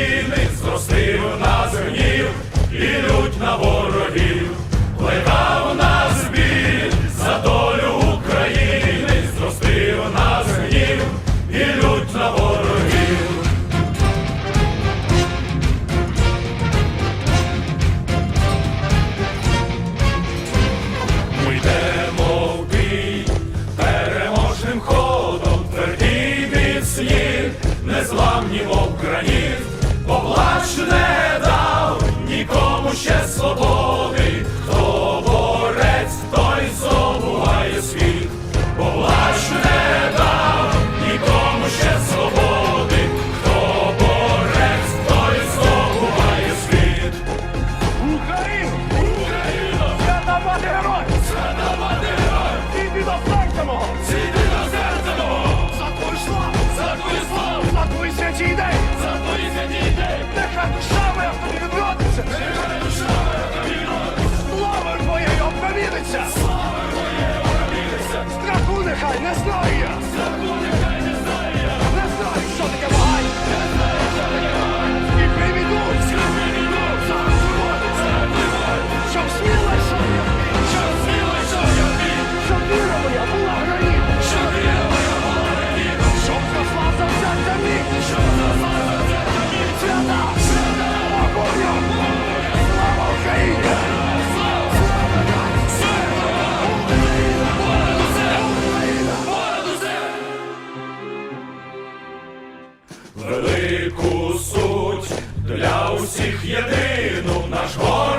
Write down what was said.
України зростив на гнів ідуть на ворогів, плекав нас біль за долю України, зростив на гнів ідуть на ворогів. Ми йдемо в бій переможним ходом, твердій від слів, незламні вовк граніт поплач не дав нікому ще свободу. Нехай не знає! велику суть для усіх єдину наш город.